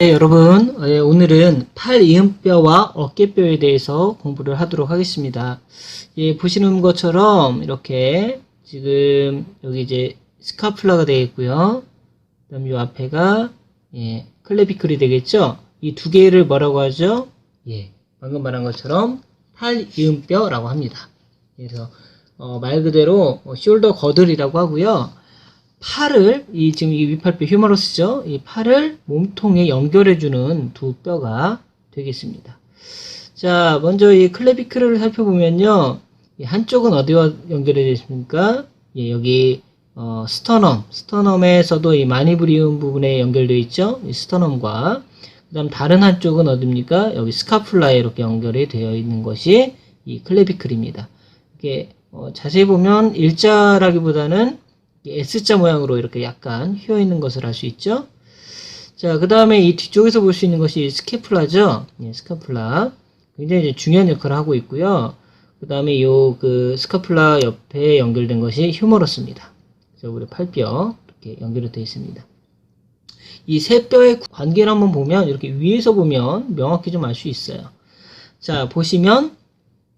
네, 여러분, 예, 오늘은 팔 이음뼈와 어깨뼈에 대해서 공부를 하도록 하겠습니다. 예, 보시는 것처럼 이렇게 지금 여기 이제 스카플라가 되겠고요. 그다음 요 앞에가 예, 클레비클이 되겠죠. 이 두 개를 뭐라고 하죠? 예, 방금 말한 것처럼 팔 이음뼈라고 합니다. 그래서 어, 말 그대로 어, 숄더 거들이라고 하고요. 팔을 이 지금 이 위팔뼈 휴머러스죠. 이 팔을 몸통에 연결해 주는 두 뼈가 되겠습니다. 자, 먼저 이 클레비클을 살펴보면요. 이 한쪽은 어디와 연결이 되어 있습니까? 예, 여기 어, 스터넘, 스터넘에서도 이 마니브리움 부분에 연결되어 있죠. 이 스터넘과 그다음 다른 한쪽은 어디입니까? 여기 스카플라에 이렇게 연결이 되어 있는 것이 이 클레비클입니다. 이게 어, 자세히 보면 일자라기보다는 이 S자 모양으로 이렇게 약간 휘어 있는 것을 알 수 있죠. 자, 그 다음에 이 뒤쪽에서 볼 수 있는 것이 스케플라죠. 예, 스카플라. 굉장히 중요한 역할을 하고 있고요. 그 다음에 요 그 스카플라 옆에 연결된 것이 휴머러스입니다. 그래서 우리 팔뼈 이렇게 연결이 되어 있습니다. 이 세 뼈의 관계를 한번 보면 이렇게 위에서 보면 명확히 좀 알 수 있어요. 자, 보시면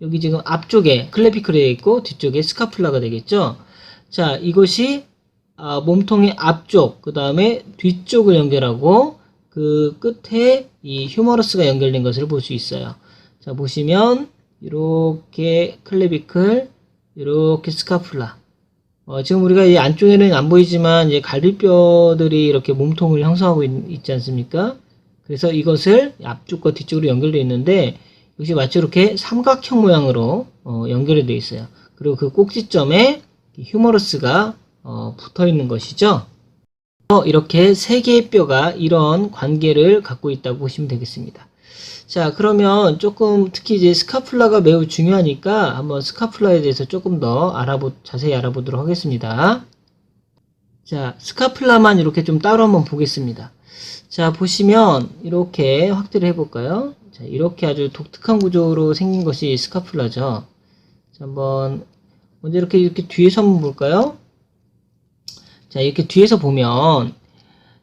여기 지금 앞쪽에 클레피클이 되어 있고 뒤쪽에 스카플라가 되겠죠. 자, 이것이 아, 몸통의 앞쪽, 그 다음에 뒤쪽을 연결하고 그 끝에 이 휴머러스가 연결된 것을 볼 수 있어요. 자, 보시면 이렇게 클레비클, 이렇게 스카플라. 어, 지금 우리가 이 안쪽에는 안 보이지만 이제 갈비뼈들이 이렇게 몸통을 형성하고 있, 지 않습니까? 그래서 이것을 앞쪽과 뒤쪽으로 연결되어 있는데 이것이 마치 이렇게 삼각형 모양으로 어, 연결이 되어 있어요. 그리고 그 꼭지점에 이 휴머러스가 어, 붙어 있는 것이죠. 어, 이렇게 세 개의 뼈가 이런 관계를 갖고 있다고 보시면 되겠습니다. 자, 그러면 조금 특히 이제 스카플라가 매우 중요하니까 한번 스카플라에 대해서 조금 더 알아보, 자세히 알아보도록 하겠습니다. 자, 스카플라만 이렇게 좀 따로 한번 보겠습니다. 자, 보시면 이렇게 확대를 해볼까요? 자, 이렇게 아주 독특한 구조로 생긴 것이 스카플라죠. 자, 한번 먼저 이렇게 이렇게 뒤에서 한번 볼까요? 자, 이렇게 뒤에서 보면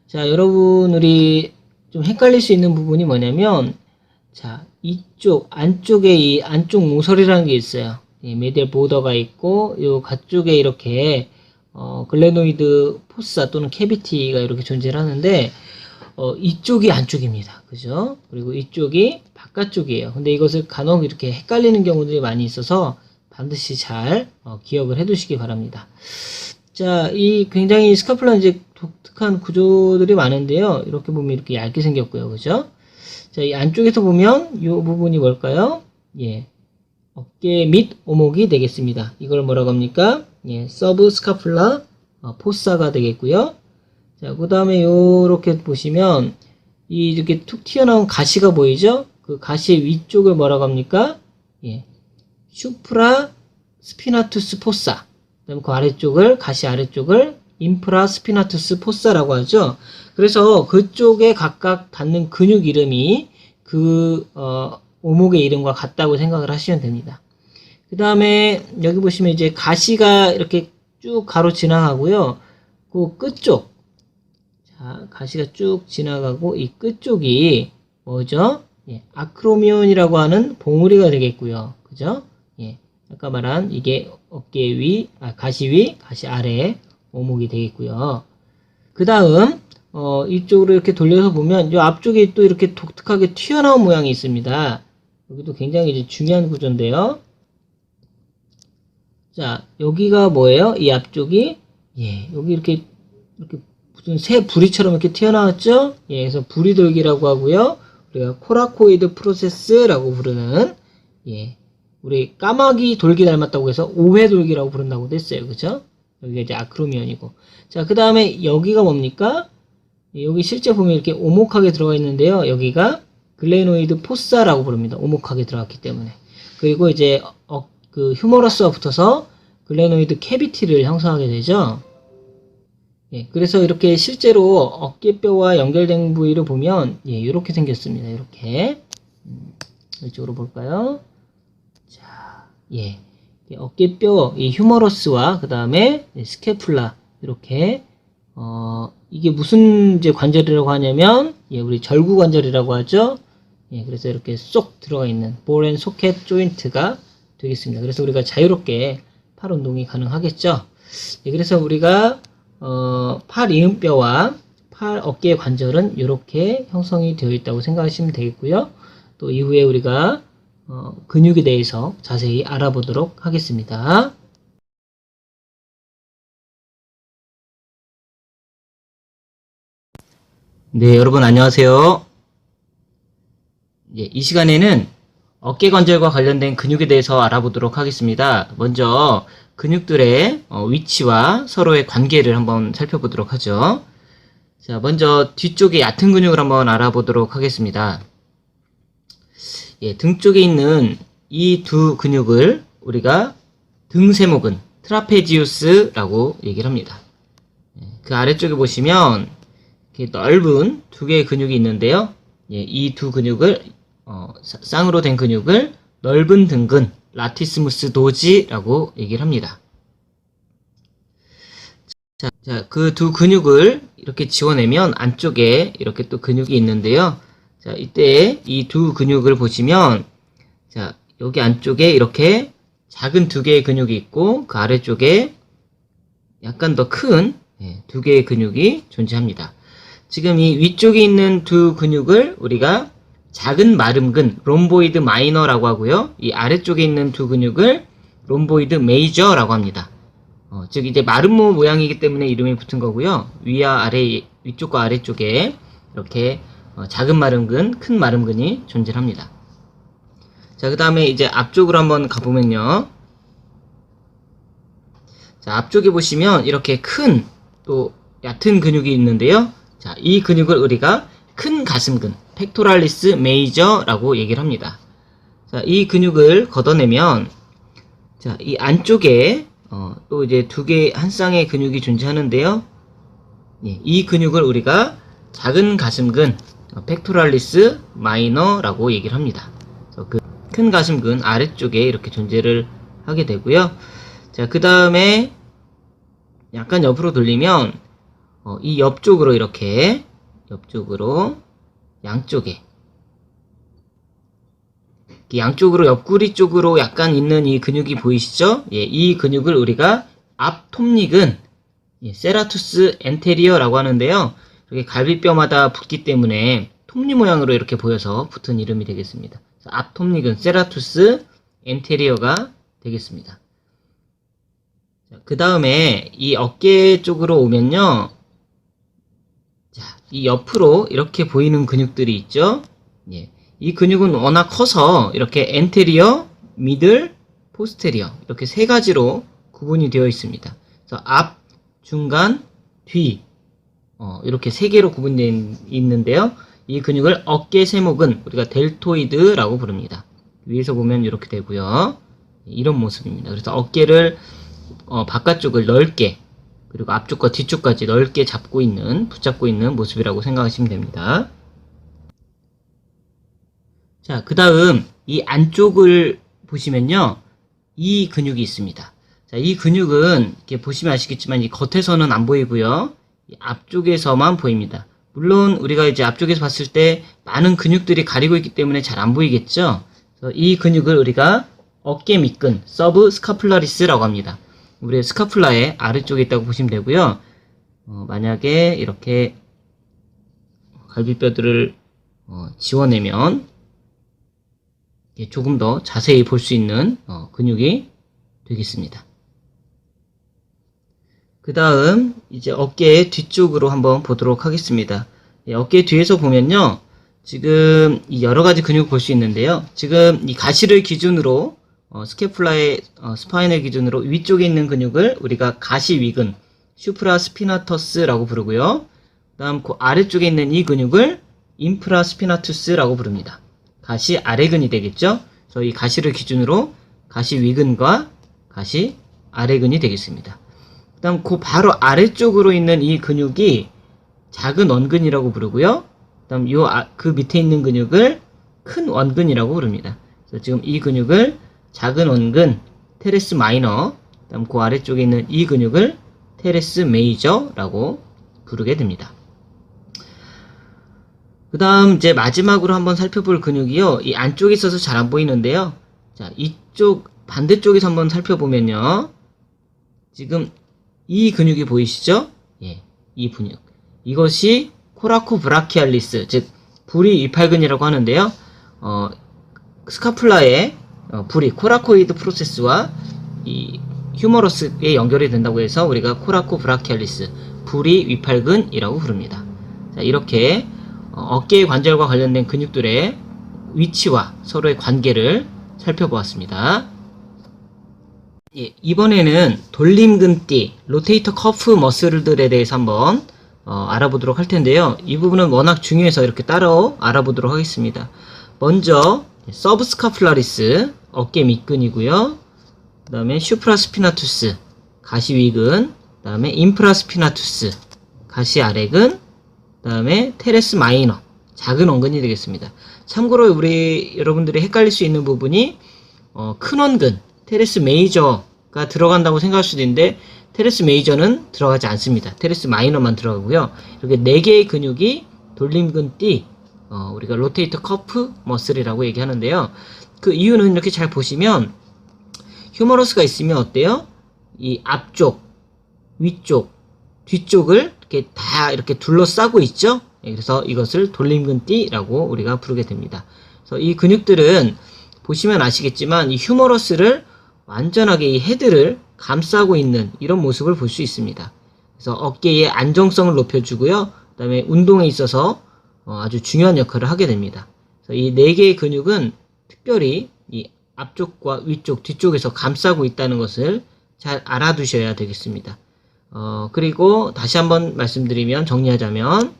자, 여러분 우리 좀 헷갈릴 수 있는 부분이 뭐냐면 자, 이쪽 안쪽에 이 안쪽 모서리라는 게 있어요. 이 메디얼 보더가 있고 요 가쪽에 이렇게 어, 글레노이드 포사 또는 캐비티가 이렇게 존재를 하는데 어, 이쪽이 안쪽입니다. 그죠? 그리고 이쪽이 바깥쪽이에요. 근데 이것을 간혹 이렇게 헷갈리는 경우들이 많이 있어서 반드시 잘 어, 기억을 해 두시기 바랍니다. 자, 이 굉장히 스카플라 이제 독특한 구조들이 많은데요. 이렇게 보면 이렇게 얇게 생겼고요. 그죠? 자, 이 안쪽에서 보면 이 부분이 뭘까요? 예. 어깨 및 오목이 되겠습니다. 이걸 뭐라고 합니까? 예, 서브 스카플라 어, 포사가 되겠고요. 자, 그 다음에 요렇게 보시면 이 이렇게 툭 튀어나온 가시가 보이죠? 그 가시의 위쪽을 뭐라고 합니까? 예. 슈프라 스피나투스 포사. 그다음 그 아래쪽을 가시 아래쪽을 인프라 스피나투스 포사라고 하죠. 그래서 그쪽에 각각 닿는 근육 이름이 그 어, 오목의 이름과 같다고 생각을 하시면 됩니다. 그 다음에 여기 보시면 이제 가시가 이렇게 쭉 가로 지나가고요. 그 끝쪽 자 가시가 쭉 지나가고 이 끝쪽이 뭐죠? 예, 아크로미온이라고 하는 봉우리가 되겠고요. 그죠? 예, 아까 말한 이게 어깨 위, 아, 가시 위, 가시 아래 오목이 되겠고요. 그 다음 어, 이쪽으로 이렇게 돌려서 보면 이 앞쪽에 또 이렇게 독특하게 튀어나온 모양이 있습니다. 여기도 굉장히 이제 중요한 구조인데요. 자, 여기가 뭐예요? 이 앞쪽이 예, 여기 이렇게 이렇게 무슨 새 부리처럼 이렇게 튀어나왔죠? 예, 그래서 부리돌기라고 하고요. 우리가 코라코이드 프로세스라고 부르는 예, 우리 까마귀 돌기 닮았다고 해서 오회돌기라고 부른다고도 했어요. 그죠? 여기가 이제 아크로미온이고. 자, 그 다음에 여기가 뭡니까? 여기 실제 보면 이렇게 오목하게 들어가 있는데요. 여기가 글레노이드 포사라고 부릅니다. 오목하게 들어갔기 때문에. 그리고 이제 어, 그 휴머러스와 붙어서 글레노이드 캐비티를 형성하게 되죠. 예, 그래서 이렇게 실제로 어깨뼈와 연결된 부위를 보면 예, 이렇게 생겼습니다. 이렇게 음, 이쪽으로 볼까요? 자, 예, 이 어깨뼈 이 휴머러스와 그 다음에 스케플라 이렇게 어, 이게 무슨 이제 관절이라고 하냐면 예, 우리 절구 관절이라고 하죠. 예, 그래서 이렇게 쏙 들어가 있는 볼앤 소켓 조인트가 되겠습니다. 그래서 우리가 자유롭게 팔 운동이 가능하겠죠. 예, 그래서 우리가 어, 팔 이음뼈와 팔 어깨 관절은 이렇게 형성이 되어 있다고 생각하시면 되겠고요. 또 이후에 우리가 어, 근육에 대해서 자세히 알아보도록 하겠습니다. 네, 여러분 안녕하세요. 예, 이 시간에는 어깨 관절과 관련된 근육에 대해서 알아보도록 하겠습니다. 먼저 근육들의 어, 위치와 서로의 관계를 한번 살펴보도록 하죠. 자, 먼저 뒤쪽에 얕은 근육을 한번 알아보도록 하겠습니다. 예, 등 쪽에 있는 이 두 근육을 우리가 등세모근, 트라페지우스라고 얘기를 합니다. 예, 그 아래쪽에 보시면 이렇게 넓은 두 개의 근육이 있는데요. 예, 이 두 근육을 어, 사- 쌍으로 된 근육을 넓은 등근, 라티스무스 도지라고 얘기를 합니다. 자, 자, 그 두 근육을 이렇게 지워내면 안쪽에 이렇게 또 근육이 있는데요. 자, 이때 이 두 근육을 보시면, 자, 여기 안쪽에 이렇게 작은 두 개의 근육이 있고, 그 아래쪽에 약간 더큰 예, 두 개의 근육이 존재합니다. 지금 이 위쪽에 있는 두 근육을 우리가 작은 마름근, 롬보이드 마이너라고 하고요. 이 아래쪽에 있는 두 근육을 롬보이드 메이저라고 합니다. 어, 즉 이제 마름모 모양이기 때문에 이름이 붙은 거고요. 위와 아래, 위쪽과 아래쪽에 이렇게 어, 작은 마름근, 큰 마름근이 존재합니다. 자, 그 다음에 이제 앞쪽으로 한번 가보면요. 자, 앞쪽에 보시면 이렇게 큰 또 얕은 근육이 있는데요. 자, 이 근육을 우리가 큰 가슴근, 팩토랄리스 메이저라고 얘기를 합니다. 자, 이 근육을 걷어내면 자, 이 안쪽에 어, 또 이제 두 개, 한 쌍의 근육이 존재하는데요. 예, 이 근육을 우리가 작은 가슴근, 어, 팩토랄리스 마이너라고 얘기를 합니다. 그래서 그큰 가슴근 아래쪽에 이렇게 존재를 하게 되고요. 자, 그 다음에 약간 옆으로 돌리면 어, 이 옆쪽으로 이렇게 옆쪽으로 양쪽에 양쪽으로 옆구리 쪽으로 약간 있는 이 근육이 보이시죠? 예, 이 근육을 우리가 앞 톱닉은 예, 세라투스 엔테리어라고 하는데요. 이렇게 갈비뼈마다 붙기 때문에 톱니 모양으로 이렇게 보여서 붙은 이름이 되겠습니다. 그래서 앞 톱닉은 세라투스 엔테리어가 되겠습니다. 그 다음에 이 어깨 쪽으로 오면요. 자, 이 옆으로 이렇게 보이는 근육들이 있죠. 예. 이 근육은 워낙 커서 이렇게 엔테리어, 미들, 포스테리어 이렇게 세 가지로 구분이 되어 있습니다. 그래서 앞, 중간, 뒤 어, 이렇게 세 개로 구분되어 있는데요. 이 근육을 어깨 세목은 우리가 델토이드라고 부릅니다. 위에서 보면 이렇게 되고요. 이런 모습입니다. 그래서 어깨를 어, 바깥쪽을 넓게 그리고 앞쪽과 뒤쪽까지 넓게 잡고 있는 붙잡고 있는 모습이라고 생각하시면 됩니다. 자, 그 다음 이 안쪽을 보시면요. 이 근육이 있습니다. 자, 이 근육은 이렇게 보시면 아시겠지만 이 겉에서는 안 보이고요. 이 앞쪽에서만 보입니다. 물론 우리가 이제 앞쪽에서 봤을 때 많은 근육들이 가리고 있기 때문에 잘 안 보이겠죠. 이 근육을 우리가 어깨 밑근, 서브 스카플라리스라고 합니다. 우리의 스카플라의 아래쪽에 있다고 보시면 되고요. 어, 만약에 이렇게 갈비뼈들을 어, 지워내면 조금 더 자세히 볼 수 있는 어, 근육이 되겠습니다. 그 다음 이제 어깨 뒤쪽으로 한번 보도록 하겠습니다. 예, 어깨 뒤에서 보면요. 지금 이 여러 가지 근육 볼 수 있는데요. 지금 이 가시를 기준으로 어, 스케플라의 어, 스파인을 기준으로 위쪽에 있는 근육을 우리가 가시 위근, 슈프라 스피나터스라고 부르고요. 그다음 그 아래쪽에 있는 이 근육을 인프라 스피나투스라고 부릅니다. 가시 아래근이 되겠죠? 이 가시를 기준으로 가시 위근과 가시 아래근이 되겠습니다. 그다음 그 바로 아래쪽으로 있는 이 근육이 작은 원근이라고 부르고요. 그다음 요 그 밑에 있는 근육을 큰 원근이라고 부릅니다. 그래서 지금 이 근육을 작은 원근 테레스 마이너, 그다음 그 아래쪽에 있는 이 근육을 테레스 메이저라고 부르게 됩니다. 그 다음 이제 마지막으로 한번 살펴볼 근육이요. 이 안쪽에 있어서 잘 안 보이는데요. 자, 이쪽 반대쪽에서 한번 살펴보면요. 지금 이 근육이 보이시죠? 예, 이 근육. 이것이 코라코 브라키알리스, 즉 부리 이팔근이라고 하는데요. 어, 스카플라의 어, 부리 코라코이드 프로세스와 이 휴머러스에 연결이 된다고 해서 우리가 코라코 브라키알리스 부리 위팔근이라고 부릅니다. 자, 이렇게 어, 어깨의 관절과 관련된 근육들의 위치와 서로의 관계를 살펴보았습니다. 예, 이번에는 돌림근띠, 로테이터 커프 머슬들에 대해서 한번 어, 알아보도록 할 텐데요. 이 부분은 워낙 중요해서 이렇게 따로 알아보도록 하겠습니다. 먼저 서브스카플라리스 어깨 밑근이고요. 그 다음에 슈프라스피나투스 가시 위근, 그 다음에 인프라스피나투스 가시 아래근, 그 다음에 테레스 마이너 작은 원근이 되겠습니다. 참고로 우리 여러분들이 헷갈릴 수 있는 부분이 어, 큰 원근 테레스 메이저가 들어간다고 생각할 수도 있는데 테레스 메이저는 들어가지 않습니다. 테레스 마이너만 들어가고요. 이렇게 네 개의 근육이 돌림근 띠 어, 우리가 로테이터 커프 머슬이라고 얘기하는데요. 그 이유는 이렇게 잘 보시면 휴머러스가 있으면 어때요? 이 앞쪽, 위쪽, 뒤쪽을 이렇게 다 이렇게 둘러싸고 있죠? 예, 그래서 이것을 돌림근띠라고 우리가 부르게 됩니다. 그래서 이 근육들은 보시면 아시겠지만 이 휴머러스를 완전하게 이 헤드를 감싸고 있는 이런 모습을 볼 수 있습니다. 그래서 어깨의 안정성을 높여주고요. 그 다음에 운동에 있어서 어, 아주 중요한 역할을 하게 됩니다. 이 네 개의 근육은 특별히 이 앞쪽과 위쪽, 뒤쪽에서 감싸고 있다는 것을 잘 알아두셔야 되겠습니다. 어, 그리고 다시 한번 말씀드리면 정리하자면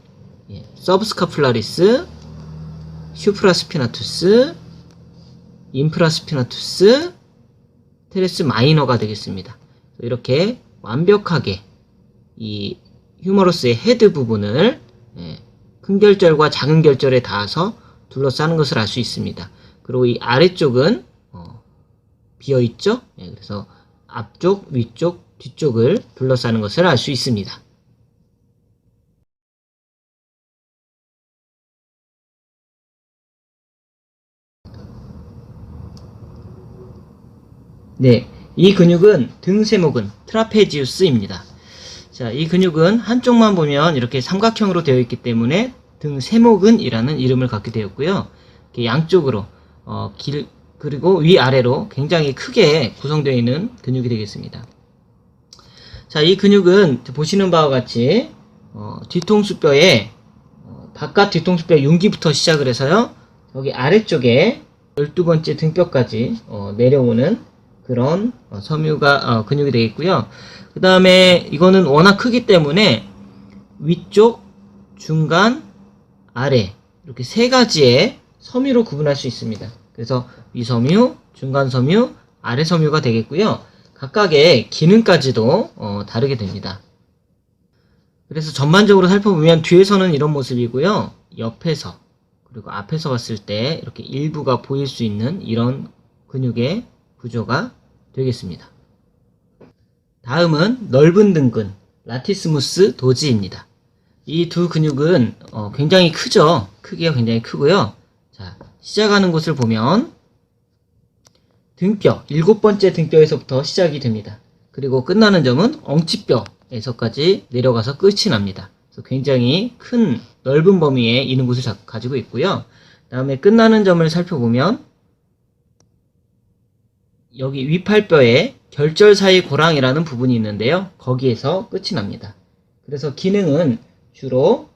예, 서브스카플라리스, 슈프라스피나투스, 인프라스피나투스, 테레스 마이너가 되겠습니다. 이렇게 완벽하게 이 휴머러스의 헤드 부분을 예, 큰 결절과 작은 결절에 닿아서 둘러싸는 것을 알 수 있습니다. 그리고 이 아래쪽은 어, 비어 있죠. 예, 그래서 앞쪽, 위쪽, 뒤쪽을 둘러싸는 것을 알 수 있습니다. 네, 이 근육은 등세모근 트라페지우스입니다. 자, 이 근육은 한쪽만 보면 이렇게 삼각형으로 되어 있기 때문에 등세모근이라는 이름을 갖게 되었고요. 양쪽으로 어, 길 그리고 위아래로 굉장히 크게 구성되어 있는 근육이 되겠습니다. 자, 이 근육은 보시는 바와 같이 어, 뒤통수뼈에 어, 바깥 뒤통수뼈 융기부터 시작을 해서요. 여기 아래쪽에 12번째 등뼈까지 어, 내려오는 그런 어, 섬유가 어, 근육이 되겠고요. 그 다음에 이거는 워낙 크기 때문에 위쪽, 중간, 아래 이렇게 세 가지의 섬유로 구분할 수 있습니다. 그래서 위섬유, 중간섬유, 아래섬유가 되겠고요. 각각의 기능까지도 어, 다르게 됩니다. 그래서 전반적으로 살펴보면 뒤에서는 이런 모습이고요. 옆에서 그리고 앞에서 봤을 때 이렇게 일부가 보일 수 있는 이런 근육의 구조가 되겠습니다. 다음은 넓은 등근 라티스무스 도지입니다. 이 두 근육은 어, 굉장히 크죠. 크기가 굉장히 크고요. 자, 시작하는 곳을 보면 등뼈, 일곱 번째 등뼈에서부터 시작이 됩니다. 그리고 끝나는 점은 엉치뼈에서까지 내려가서 끝이 납니다. 그래서 굉장히 큰 넓은 범위에 있는 곳을 자- 가지고 있고요. 다음에 끝나는 점을 살펴보면 여기 위팔뼈에 결절 사이 고랑이라는 부분이 있는데요. 거기에서 끝이 납니다. 그래서 기능은 주로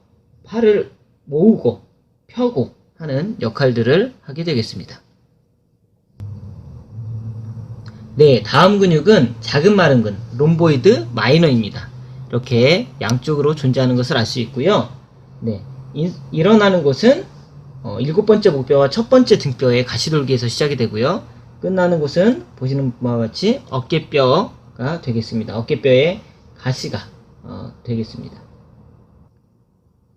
팔을 모으고 펴고 하는 역할들을 하게 되겠습니다. 네, 다음 근육은 작은 마른 근, 롬보이드 마이너입니다. 이렇게 양쪽으로 존재하는 것을 알 수 있고요. 네, 이, 일어나는 곳은 어, 일곱 번째 목뼈와 첫 번째 등뼈의 가시돌기에서 시작이 되고요. 끝나는 곳은 보시는 바와 같이 어깨뼈가 되겠습니다. 어깨뼈의 가시가 어, 되겠습니다.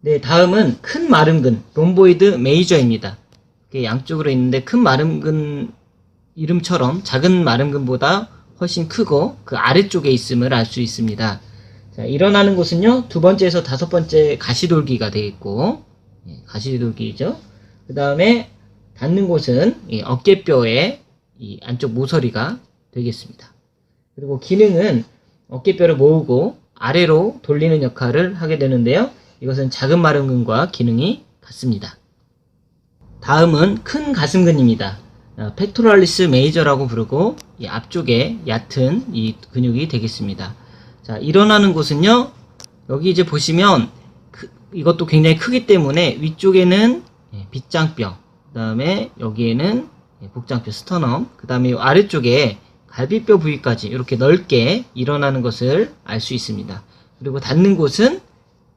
네, 다음은 큰 마름근, 롬보이드 메이저입니다. 양쪽으로 있는데 큰 마름근 이름처럼 작은 마름근보다 훨씬 크고 그 아래쪽에 있음을 알 수 있습니다. 자, 일어나는 곳은요, 두 번째에서 다섯 번째 가시돌기가 되겠고, 예, 가시돌기죠. 그 다음에 닿는 곳은 이 어깨뼈의 이 안쪽 모서리가 되겠습니다. 그리고 기능은 어깨뼈를 모으고 아래로 돌리는 역할을 하게 되는데요. 이것은 작은 마름근과 기능이 같습니다. 다음은 큰 가슴근입니다. 어, 팩토랄리스 메이저라고 부르고 이 앞쪽에 얕은 이 근육이 되겠습니다. 자, 일어나는 곳은요. 여기 이제 보시면 그- 이것도 굉장히 크기 때문에 위쪽에는 예, 빗장뼈, 그 다음에 여기에는 예, 복장뼈 스터넘, 그 다음에 이 아래쪽에 갈비뼈 부위까지 이렇게 넓게 일어나는 것을 알 수 있습니다. 그리고 닿는 곳은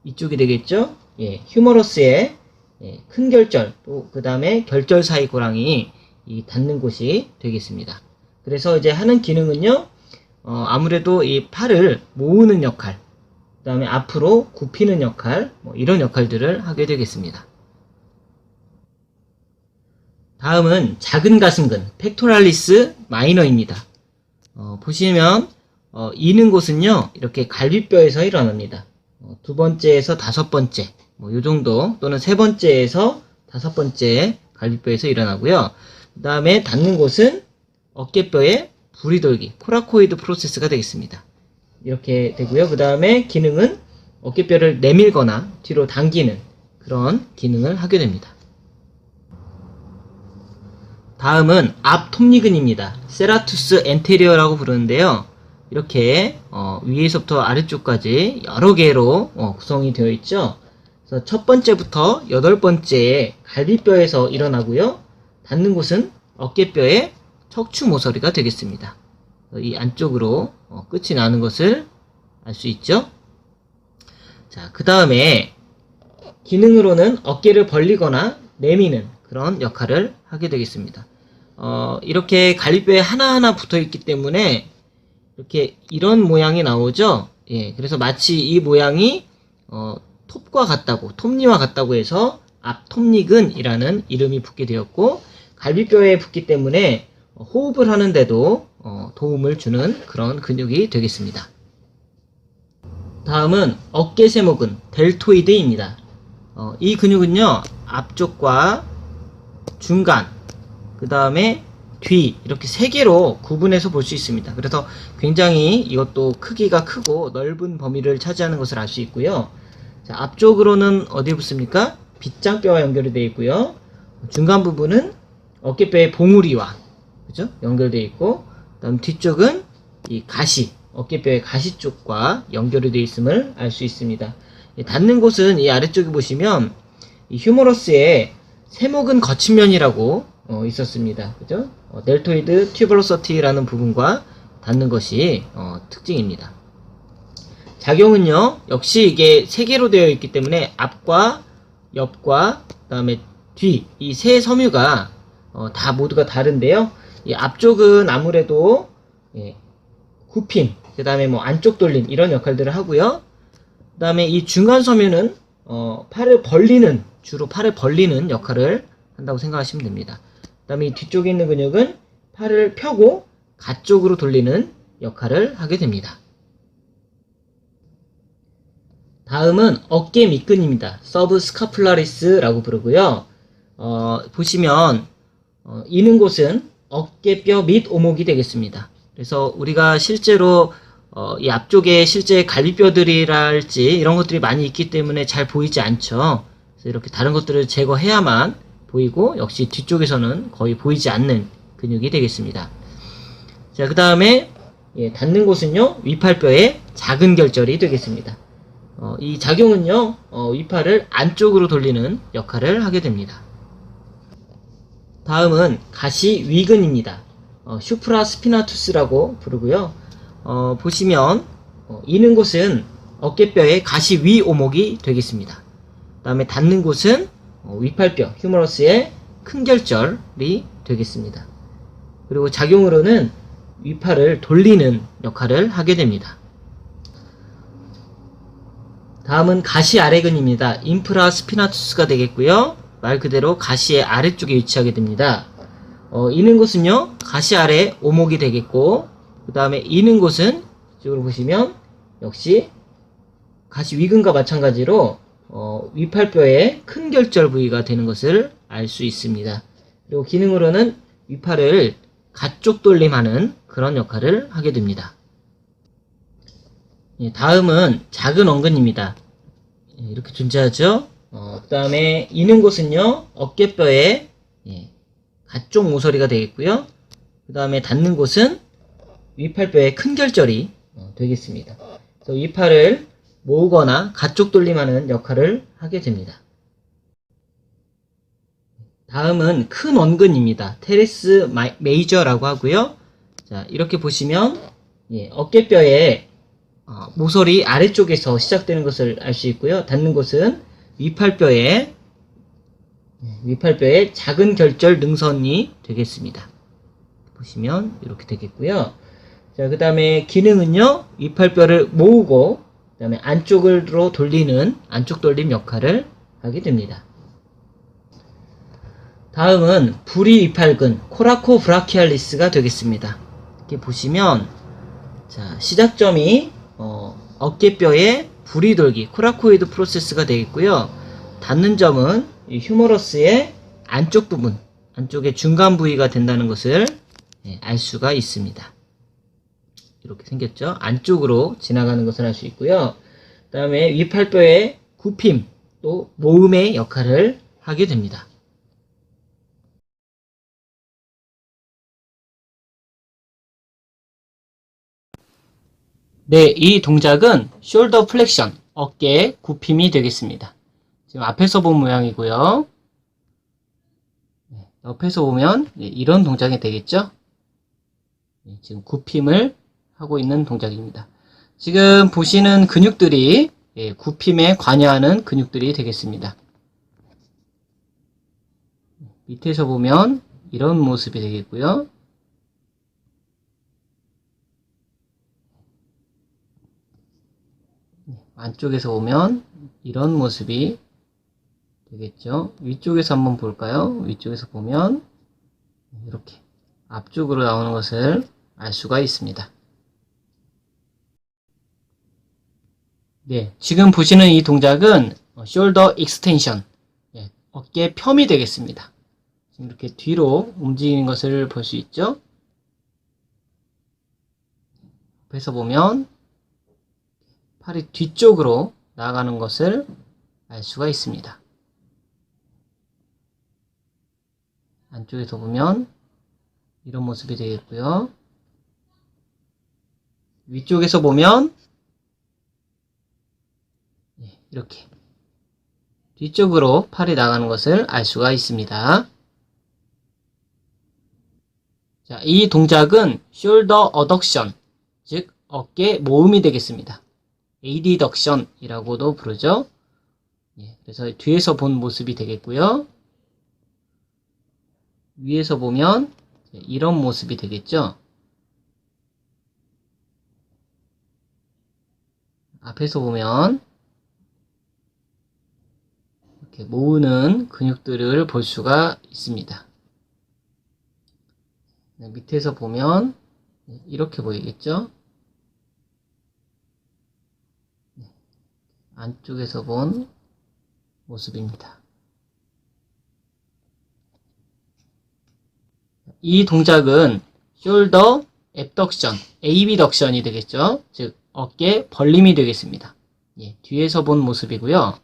이쪽이 되겠죠? 예, 휴머러스의 예, 큰 결절, 또 그 다음에 결절 사이 고랑이 이 닿는 곳이 되겠습니다. 그래서 이제 하는 기능은요, 어, 아무래도 이 팔을 모으는 역할, 그 다음에 앞으로 굽히는 역할, 뭐 이런 역할들을 하게 되겠습니다. 다음은 작은 가슴근, 팩토랄리스 마이너입니다. 어, 보시면 어, 이는 곳은요 이렇게 갈비뼈에서 일어납니다. 어, 두 번째에서 다섯 번째, 뭐요 정도 또는 세 번째에서 다섯 번째 갈비뼈에서 일어나고요. 그 다음에 닿는 곳은 어깨뼈의 부리돌기, 코라코이드 프로세스가 되겠습니다. 이렇게 되고요. 그 다음에 기능은 어깨뼈를 내밀거나 뒤로 당기는 그런 기능을 하게 됩니다. 다음은 앞 톱니근입니다. 세라투스 엔테리어라고 부르는데요. 이렇게 어, 위에서부터 아래쪽까지 여러 개로 어, 구성이 되어 있죠. 그래서 첫 번째부터 여덟 번째에 갈비뼈에서 일어나고요. 닿는 곳은 어깨뼈의 척추 모서리가 되겠습니다. 이 안쪽으로 어, 끝이 나는 것을 알 수 있죠. 자, 그 다음에 기능으로는 어깨를 벌리거나 내미는 그런 역할을 하게 되겠습니다. 어, 이렇게 갈비뼈에 하나하나 붙어 있기 때문에 이렇게 이런 모양이 나오죠. 예, 그래서 마치 이 모양이 어, 톱과 같다고, 톱니와 같다고 해서 앞톱니근이라는 이름이 붙게 되었고 갈비뼈에 붙기 때문에 어, 호흡을 하는데도 어, 도움을 주는 그런 근육이 되겠습니다. 다음은 어깨세모근 델토이드입니다. 어, 이 근육은요 앞쪽과 중간 그 다음에 뒤 이렇게 세 개로 구분해서 볼 수 있습니다. 그래서 굉장히 이것도 크기가 크고 넓은 범위를 차지하는 것을 알 수 있고요. 자, 앞쪽으로는 어디에 붙습니까? 빗장뼈와 연결이 되어 있고요. 중간 부분은 어깨뼈의 봉우리와 그죠? 연결되어 있고 그다음 뒤쪽은 이 가시 어깨뼈의 가시 쪽과 연결이 되어 있음을 알 수 있습니다. 이 닿는 곳은 이 아래쪽에 보시면 이 휴머러스의 세목은 거친 면이라고 어, 있었습니다. 그죠? 어, 델토이드 튜버로서티라는 부분과 닿는 것이 어, 특징입니다. 작용은요, 역시 이게 세 개로 되어 있기 때문에 앞과 옆과 그다음에 뒤 이 세 섬유가 어, 다 모두가 다른데요. 이 앞쪽은 아무래도 예, 굽힘, 그 다음에 뭐 안쪽 돌림 이런 역할들을 하고요. 그 다음에 이 중간 섬유는 어, 팔을 벌리는 주로 팔을 벌리는 역할을 한다고 생각하시면 됩니다. 그 다음에 이 뒤쪽에 있는 근육은 팔을 펴고 가쪽으로 돌리는 역할을 하게 됩니다. 다음은 어깨 밑근입니다. 서브 스카플라리스라고 부르고요. 어, 보시면 어, 이는 곳은 어깨뼈 밑 오목이 되겠습니다. 그래서 우리가 실제로 어, 이 앞쪽에 실제 갈비뼈들이랄지 이런 것들이 많이 있기 때문에 잘 보이지 않죠. 이렇게 다른 것들을 제거해야만 보이고 역시 뒤쪽에서는 거의 보이지 않는 근육이 되겠습니다. 자, 그 다음에 예, 닿는 곳은요 위팔뼈의 작은 결절이 되겠습니다. 어, 이 작용은요 어, 위팔을 안쪽으로 돌리는 역할을 하게 됩니다. 다음은 가시 위근입니다. 어, 슈프라 스피나투스라고 부르고요. 어, 보시면 어, 이는 곳은 어깨뼈의 가시 위 오목이 되겠습니다. 다음에 닿는 곳은 어, 위팔뼈 휴머러스의 큰 결절이 되겠습니다. 그리고 작용으로는 위팔을 돌리는 역할을 하게 됩니다. 다음은 가시 아래근입니다. 인프라 스피나투스가 되겠고요. 말 그대로 가시의 아래쪽에 위치하게 됩니다. 어, 이는 곳은요, 가시 아래 오목이 되겠고, 그 다음에 이는 곳은, 이쪽으로 보시면, 역시 가시 위근과 마찬가지로 어, 위팔뼈의 큰 결절 부위가 되는 것을 알 수 있습니다. 그리고 기능으로는 위팔을 가쪽 돌림하는 그런 역할을 하게 됩니다. 예, 다음은 작은 엉근입니다. 예, 이렇게 존재하죠. 그 다음에 이는 곳은요 어깨뼈의 예, 가쪽 모서리가 되겠고요. 그 다음에 닿는 곳은 위팔뼈의 큰 결절이 어, 되겠습니다. 그래서 위팔을 모으거나 가쪽 돌림하는 역할을 하게 됩니다. 다음은 큰 원근입니다. 테레스 마이- 메이저라고 하고요. 자, 이렇게 보시면 예, 어깨뼈의 어, 모서리 아래쪽에서 시작되는 것을 알 수 있고요. 닿는 곳은 위팔뼈의 예, 위팔뼈의 작은 결절 능선이 되겠습니다. 보시면 이렇게 되겠고요. 자, 그 다음에 기능은요, 위팔뼈를 모으고, 그 다음에 안쪽으로 돌리는 안쪽 돌림 역할을 하게 됩니다. 다음은 부리 위팔근, 코라코 브라키알리스가 되겠습니다. 이렇게 보시면, 자, 시작점이, 어, 어깨뼈의 부리 돌기, 코라코이드 프로세스가 되겠고요. 닿는 점은 이 휴머러스의 안쪽 부분, 안쪽의 중간 부위가 된다는 것을 예, 알 수가 있습니다. 이렇게 생겼죠. 안쪽으로 지나가는 것을 알 수 있고요. 그 다음에 위팔뼈의 굽힘, 또 모음의 역할을 하게 됩니다. 네, 이 동작은 숄더 플렉션, 어깨 굽힘이 되겠습니다. 지금 앞에서 본 모양이고요. 네, 옆에서 보면 예, 이런 동작이 되겠죠? 예, 지금 굽힘을 하고 있는 동작입니다. 지금 보시는 근육들이 예, 굽힘에 관여하는 근육들이 되겠습니다. 밑에서 보면 이런 모습이 되겠고요. 안쪽에서 보면 이런 모습이 되겠죠. 위쪽에서 한번 볼까요? 위쪽에서 보면 이렇게 앞쪽으로 나오는 것을 알 수가 있습니다. 네, 지금 보시는 이 동작은 숄더 익스텐션, 예, 어깨 펴이 되겠습니다. 이렇게 뒤로 움직이는 것을 볼 수 있죠. 앞에서 보면 팔이 뒤쪽으로 나가는 것을 알 수가 있습니다. 안쪽에서 보면 이런 모습이 되겠고요. 위쪽에서 보면 네, 이렇게 뒤쪽으로 팔이 나가는 것을 알 수가 있습니다. 자, 이 동작은 숄더 어덕션, 즉 어깨 모음이 되겠습니다. 에이디덕션이라고도 부르죠. 예, 그래서 뒤에서 본 모습이 되겠고요. 위에서 보면 이런 모습이 되겠죠. 앞에서 보면 모으는 근육들을 볼 수가 있습니다. 네, 밑에서 보면 이렇게 보이겠죠? 안쪽에서 본 모습입니다. 이 동작은 숄더 앱덕션, 에이비덕션이 되겠죠. 즉 어깨 벌림이 되겠습니다. 예, 뒤에서 본 모습이고요.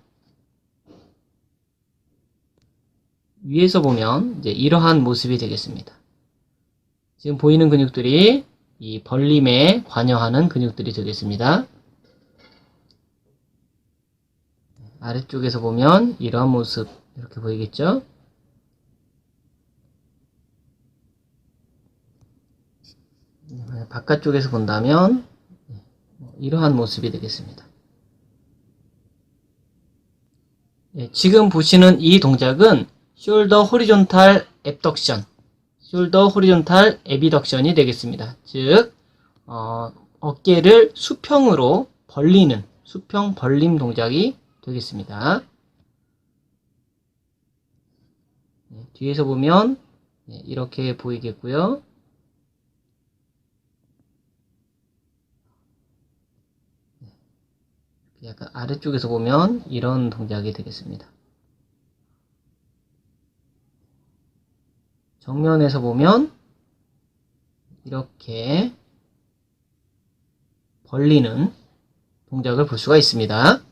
위에서 보면 이제 이러한 모습이 되겠습니다. 지금 보이는 근육들이 이 벌림에 관여하는 근육들이 되겠습니다. 아래쪽에서 보면 이러한 모습 이렇게 보이겠죠? 바깥쪽에서 본다면 이러한 모습이 되겠습니다. 예, 지금 보시는 이 동작은 숄더 호리존탈 앱덕션, 숄더 호리존탈 에비덕션이 되겠습니다. 즉 어, 어깨를 수평으로 벌리는 수평 벌림 동작이 되겠습니다. 네, 뒤에서 보면 네, 이렇게 보이겠고요. 네, 약간 아래쪽에서 보면 이런 동작이 되겠습니다. 정면에서 보면 이렇게 벌리는 동작을 볼 수가 있습니다.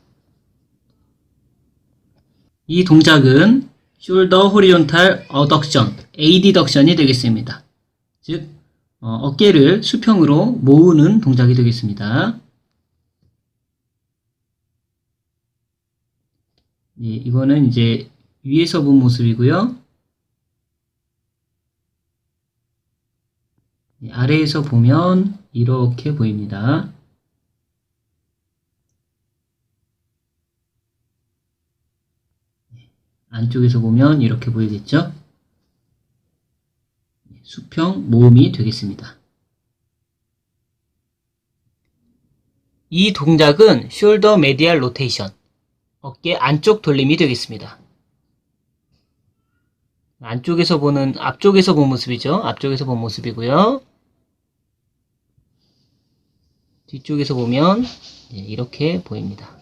이 동작은 shoulder horizontal adduction, ADduction이 되겠습니다. 즉, 어, 깨를 수평으로 모으는 동작이 되겠습니다. 예, 이거는 이제 위에서 본 모습이고요. 예, 아래에서 보면 이렇게 보입니다. 안쪽에서 보면 이렇게 보이겠죠? 수평 모음이 되겠습니다. 이 동작은 shoulder medial rotation, 어깨 안쪽 돌림이 되겠습니다. 안쪽에서 보는, 앞쪽에서 본 모습이죠. 앞쪽에서 본 모습이고요. 뒤쪽에서 보면 예, 이렇게 보입니다.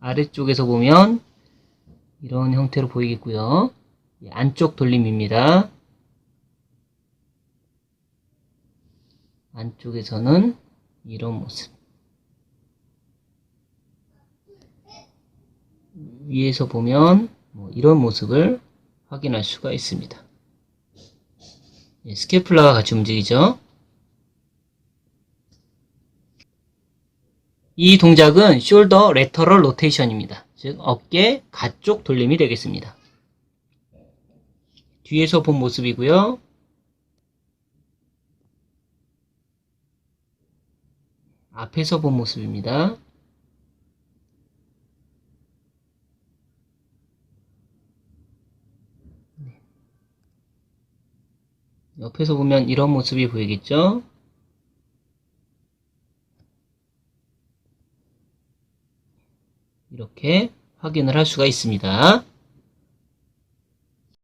아래쪽에서 보면 이런 형태로 보이겠고요. 예, 안쪽 돌림입니다. 안쪽에서는 이런 모습. 위에서 보면 뭐 이런 모습을 확인할 수가 있습니다. 예, 스케플라가 같이 움직이죠. 이 동작은 shoulder lateral rotation입니다. 즉 어깨 가쪽 돌림이 되겠습니다. 뒤에서 본 모습이고요. 앞에서 본 모습입니다. 옆에서 보면 이런 모습이 보이겠죠? 이렇게 확인을 할 수가 있습니다.